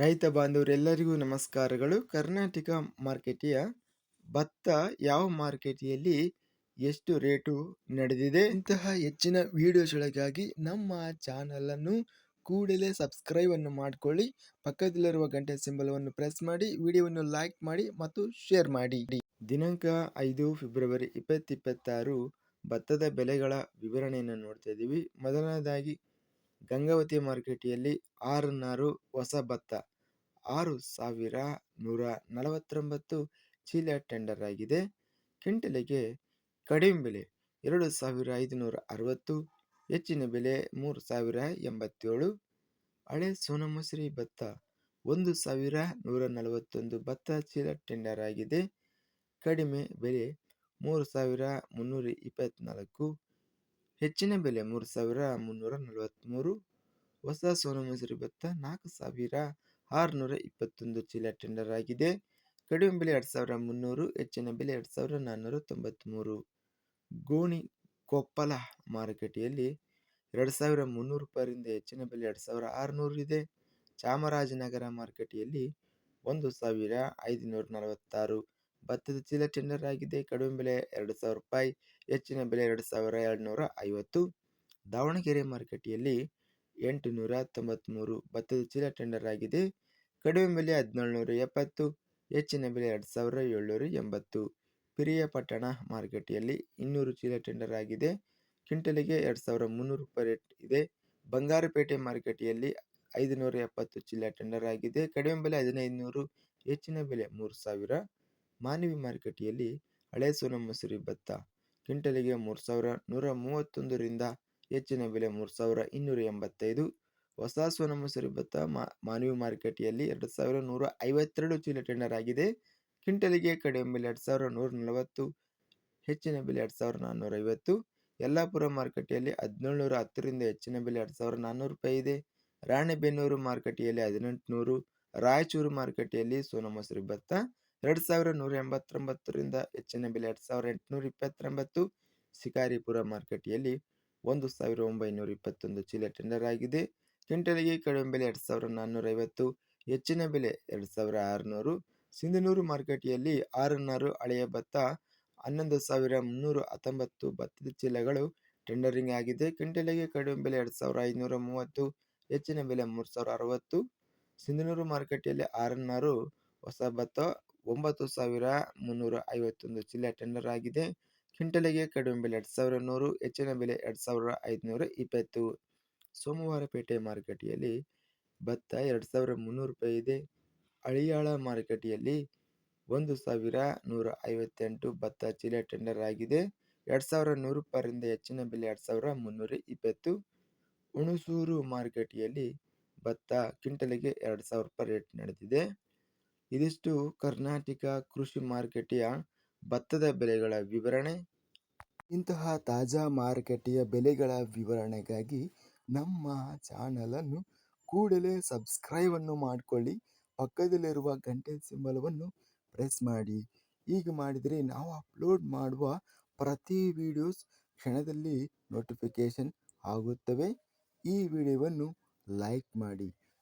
ರೈತ ಬಾಂಧವರೆಲ್ಲರಿಗೂ ನಮಸ್ಕಾರಗಳು. ಕರ್ನಾಟಕ ಮಾರ್ಕೆಟಿಯ ಭತ್ತ ಯಾವ ಮಾರ್ಕೆಟಿಯಲ್ಲಿ ಎಷ್ಟು ರೇಟು ನಡೆದಿದೆ? ಇಂತಹ ಹೆಚ್ಚಿನ ವಿಡಿಯೋಸ್ಗಳಿಗಾಗಿ ನಮ್ಮ ಚಾನಲನ್ನು ಕೂಡಲೇ ಸಬ್ಸ್ಕ್ರೈಬನ್ನು ಮಾಡಿಕೊಳ್ಳಿ. ಪಕ್ಕದಲ್ಲಿರುವ ಗಂಟೆ ಸಿಂಬಲವನ್ನು ಪ್ರೆಸ್ ಮಾಡಿ, ವಿಡಿಯೋವನ್ನು ಲೈಕ್ ಮಾಡಿ ಮತ್ತು ಶೇರ್ ಮಾಡಿ. ದಿನಾಂಕ ಐದು ಫೆಬ್ರವರಿ ಇಪ್ಪತ್ತಿಪ್ಪತ್ತಾರು ಭತ್ತದ ಬೆಲೆಗಳ ವಿವರಣೆಯನ್ನು ನೋಡ್ತಾ ಇದ್ದೀವಿ. ಮೊದಲನೇದಾಗಿ ಗಂಗಾವತಿ ಮಾರ್ಕೆಟಿಯಲ್ಲಿ ಆರು ನಾರು ಹೊಸ ಭತ್ತ, ಆರು ಸಾವಿರ ನೂರ ನಲವತ್ತೊಂಬತ್ತು ಚೀಲ ಟೆಂಡರ್ ಆಗಿದೆ. ಕ್ವಿಂಟಲಿಗೆ ಕಡಿಮೆ ಬೆಲೆ ಎರಡು ಸಾವಿರ ಐದುನೂರ ಅರವತ್ತು ಹೆಚ್ಚಿನ ಬೆಲೆ ಮೂರು ಸಾವಿರ ಎಂಬತ್ತೇಳು. ಹಳೆ ಸೋನಮಸೂರಿ ಭತ್ತ ಒಂದು ಸಾವಿರ ನೂರ ನಲವತ್ತೊಂದು ಭತ್ತ ಚೀಲ ಟೆಂಡರ್ ಆಗಿದೆ. ಕಡಿಮೆ ಬೆಲೆ ಮೂರು ಸಾವಿರ ಮುನ್ನೂರ ಇಪ್ಪತ್ತ್ನಾಲ್ಕು ಹೆಚ್ಚಿನ ಬೆಲೆ ಮೂರು ಸಾವಿರ ಮುನ್ನೂರ ನಲವತ್ತ್ಮೂರು ಹೊಸ ಸೋನಮಸೂರಿ ಭತ್ತ ನಾಲ್ಕು ಸಾವಿರ ಆರುನೂರ ಇಪ್ಪತ್ತೊಂದು ಚೀಲ ಟೆಂಡರ್ ಆಗಿದೆ. ಕಡಿಮೆ ಬೆಲೆ ಎರಡು ಸಾವಿರ ಮುನ್ನೂರು, ಹೆಚ್ಚಿನ ಬೆಲೆ ಎರಡು ಸಾವಿರ ನಾನ್ನೂರ ತೊಂಬತ್ತ್ಮೂರು ಗೋಣಿ ಕೊಪ್ಪಲ ಮಾರುಕಟ್ಟೆಯಲ್ಲಿ ಎರಡು ಸಾವಿರ ಮುನ್ನೂರು ರೂಪಾಯಿಂದ ಹೆಚ್ಚಿನ ಬೆಲೆ ಎರಡು ಸಾವಿರ ಆರುನೂರು ಇದೆ. ಚಾಮರಾಜನಗರ ಮಾರುಕಟ್ಟೆಯಲ್ಲಿ ಒಂದು ಸಾವಿರ ಐದುನೂರ ನಲವತ್ತಾರು ಭತ್ತದ ಚೀಲ ಟೆಂಡರ್ ಆಗಿದೆ. ಕಡಿಮೆ ಬೆಲೆ ಎರಡು ಸಾವಿರ ರೂಪಾಯಿ ಹೆಚ್ಚಿನ ಬೆಲೆ ಎರಡು ಸಾವಿರ ಎರಡುನೂರ ಐವತ್ತು. ದಾವಣಗೆರೆ ಮಾರುಕಟ್ಟೆಯಲ್ಲಿ ಎಂಟು ನೂರ ತೊಂಬತ್ತ್ಮೂರು ಭತ್ತದ ಚೀಲ ಟೆಂಡರ್ ಆಗಿದೆ. ಕಡಿಮೆ ಬೆಲೆ ಹದಿನೇಳುನೂರ ಎಪ್ಪತ್ತು, ಹೆಚ್ಚಿನ ಬೆಲೆ ಎರಡು ಸಾವಿರ ಏಳ್ನೂರ ಎಂಬತ್ತು. ಪಿರಿಯಪಟ್ಟಣ ಮಾರುಕಟ್ಟೆಯಲ್ಲಿ ಇನ್ನೂರು ಚೀಲ ಟೆಂಡರ್ ಆಗಿದೆ. ಕ್ವಿಂಟಲಿಗೆ ಎರಡು ಸಾವಿರ ಮುನ್ನೂರು ರೂಪಾಯಿ ರೇಟ್ ಇದೆ. ಬಂಗಾರಪೇಟೆ ಮಾರುಕಟ್ಟೆಯಲ್ಲಿ ಐದುನೂರ ಎಪ್ಪತ್ತು ಚೀಲ ಟೆಂಡರ್ ಆಗಿದೆ. ಕಡಿಮೆ ಬೆಲೆ ಹದಿನೈದು ನೂರು ಹೆಚ್ಚಿನ ಬೆಲೆ ಮೂರು ಸಾವಿರ. ಮಾನವಿ ಮಾರುಕಟ್ಟೆಯಲ್ಲಿ ಹಳೆ ಸೋನ ಮಸೂರಿ ಭತ್ತ. ಕ್ವಿಂಟಲಿಗೆ ಮೂರು ಸಾವಿರ ನೂರ ಮೂವತ್ತೊಂದರಿಂದ ಹೆಚ್ಚಿನ ಬೆಲೆ ಮೂರು ಸಾವಿರ ಇನ್ನೂರ ಎಂಬತ್ತೈದು. ಹೊಸ ಸೋನಮಸೂರಿ ಭತ್ತ ಮಾ, ಮಾನವಿ ಮಾರುಕಟ್ಟೆಯಲ್ಲಿ ಎರಡು ಸಾವಿರ ನೂರ ಐವತ್ತೆರಡು ಚೀಲ ಟೆಂಡರ್ ಆಗಿದೆ. ಕ್ವಿಂಟಲಿಗೆ ಕಡಿಮೆ ಬೆಲೆ ಎರಡು ಸಾವಿರ ನೂರ ನಲವತ್ತು, ಹೆಚ್ಚಿನ ಬೆಲೆ ಎರಡು ಸಾವಿರ ನಾನ್ನೂರ ಐವತ್ತು. ಯಲ್ಲಾಪುರ ಮಾರುಕಟ್ಟೆಯಲ್ಲಿ ಹದಿನೇಳುನೂರ ಹತ್ತರಿಂದ ಹೆಚ್ಚಿನ ಬೆಲೆ ಎರಡು ಸಾವಿರ ನಾನ್ನೂರು ರೂಪಾಯಿ ಇದೆ. ರಾಣೆಬೆನ್ನೂರು ಮಾರುಕಟ್ಟೆಯಲ್ಲಿ ಹದಿನೆಂಟುನೂರು ರಾಯಚೂರು ಮಾರುಕಟ್ಟೆಯಲ್ಲಿ ಸೋನ ಭತ್ತ ಎರಡು ಸಾವಿರ ನೂರ ಎಂಬತ್ತೊಂಬತ್ತರಿಂದ ಹೆಚ್ಚಿನ ಬೆಲೆ ಎರಡು ಸಾವಿರ ಎಂಟುನೂರ ಇಪ್ಪತ್ತೊಂಬತ್ತು ಶಿಕಾರಿಪುರ ಮಾರುಕಟ್ಟೆಯಲ್ಲಿ ಒಂದು ಸಾವಿರ ಒಂಬೈನೂರ ಇಪ್ಪತ್ತೊಂದು ಚೀಲ ಟೆಂಡರ್ ಆಗಿದೆ. ಕ್ವಿಂಟಲ್ಗೆ ಕಡಿಮೆ ಬೆಲೆ ಎರಡು ಸಾವಿರ ನಾನ್ನೂರ ಐವತ್ತು ಹೆಚ್ಚಿನ ಬೆಲೆ ಎರಡು ಸಾವಿರ ಆರುನೂರು, ಸಿಂಧನೂರು ಮಾರುಕಟ್ಟೆಯಲ್ಲಿ ಆರುನೂರು, ಹಳೆಯ ಭತ್ತ ಹನ್ನೊಂದು ಸಾವಿರ ಮುನ್ನೂರ ಹತ್ತೊಂಬತ್ತು ಭತ್ತದ ಚೀಲಗಳು ಟೆಂಡರಿಂಗ್ ಆಗಿದೆ. ಕ್ವಿಂಟಲಿಗೆ ಕಡಿಮೆ ಬೆಲೆ ಎರಡು ಸಾವಿರ ಐನೂರ ಮೂವತ್ತು, ಹೆಚ್ಚಿನ ಬೆಲೆ ಮೂರು ಸಾವಿರ ಅರವತ್ತು, ಸಿಂಧನೂರು ಮಾರುಕಟ್ಟೆಯಲ್ಲಿ ಆರುನೂರು ಹೊಸ ಭತ್ತ ಒಂಬತ್ತು ಸಾವಿರ ಮುನ್ನೂರ ಐವತ್ತೊಂದು ಚಿಲ್ಲರೆ ಟೆಂಡರ್ ಆಗಿದೆ. ಕ್ವಿಂಟಲಿಗೆ ಕಡಿಮೆ ಬೆಲೆ ಎರಡು ಸಾವಿರ ನೂರು, ಹೆಚ್ಚಿನ ಬೆಲೆ ಎರಡು ಸಾವಿರ ಐದುನೂರ ಇಪ್ಪತ್ತು. ಸೋಮವಾರಪೇಟೆ ಮಾರುಕಟ್ಟೆಯಲ್ಲಿ ಭತ್ತ ಎರಡು ಸಾವಿರ ಮುನ್ನೂರು ರೂಪಾಯಿ ಇದೆ. ಅಳಿಯಾಳ ಮಾರುಕಟ್ಟೆಯಲ್ಲಿ ಒಂದು ಸಾವಿರ ನೂರ ಐವತ್ತೆಂಟು ಭತ್ತ ಚೀಲ ಟೆಂಡರ್ ಆಗಿದೆ. ಎರಡು ಸಾವಿರ ನೂರು ರೂಪಾಯಿಂದ ಹೆಚ್ಚಿನ ಬೆಲೆ ಎರಡು ಸಾವಿರ ಮುನ್ನೂರ ಇಪ್ಪತ್ತು. ಹುಣಸೂರು ಮಾರುಕಟ್ಟೆಯಲ್ಲಿ ಭತ್ತ ಕ್ವಿಂಟಲಿಗೆ ಎರಡು ಸಾವಿರ ರೂಪಾಯಿ ರೇಟ್ ನಡೆದಿದೆ. ಇದಿಷ್ಟು ಕರ್ನಾಟಕ ಕೃಷಿ ಮಾರುಕಟ್ಟೆಯ ಭತ್ತದ ಬೆಲೆಗಳ ವಿವರಣೆ. ಇಂತಹ ತಾಜಾ ಮಾರುಕಟ್ಟೆಯ ಬೆಲೆಗಳ ವಿವರಣೆಗಾಗಿ ನಮ್ಮ ಚಾನಲನ್ನು ಕೂಡಲೇ ಸಬ್ಸ್ಕ್ರೈಬನ್ನು ಮಾಡಿಕೊಳ್ಳಿ. ಪಕ್ಕದಲ್ಲಿರುವ ಗಂಟೆ ಸಿಂಬಲವನ್ನು ಪ್ರೆಸ್ ಮಾಡಿ. ಹೀಗೆ ಮಾಡಿದರೆ ನಾವು ಅಪ್ಲೋಡ್ ಮಾಡುವ ಪ್ರತಿ ವಿಡಿಯೋಸ್ ಕ್ಷಣದಲ್ಲಿ ನೋಟಿಫಿಕೇಷನ್ ಆಗುತ್ತವೆ. ಈ ವಿಡಿಯೋವನ್ನು ಲೈಕ್ ಮಾಡಿ.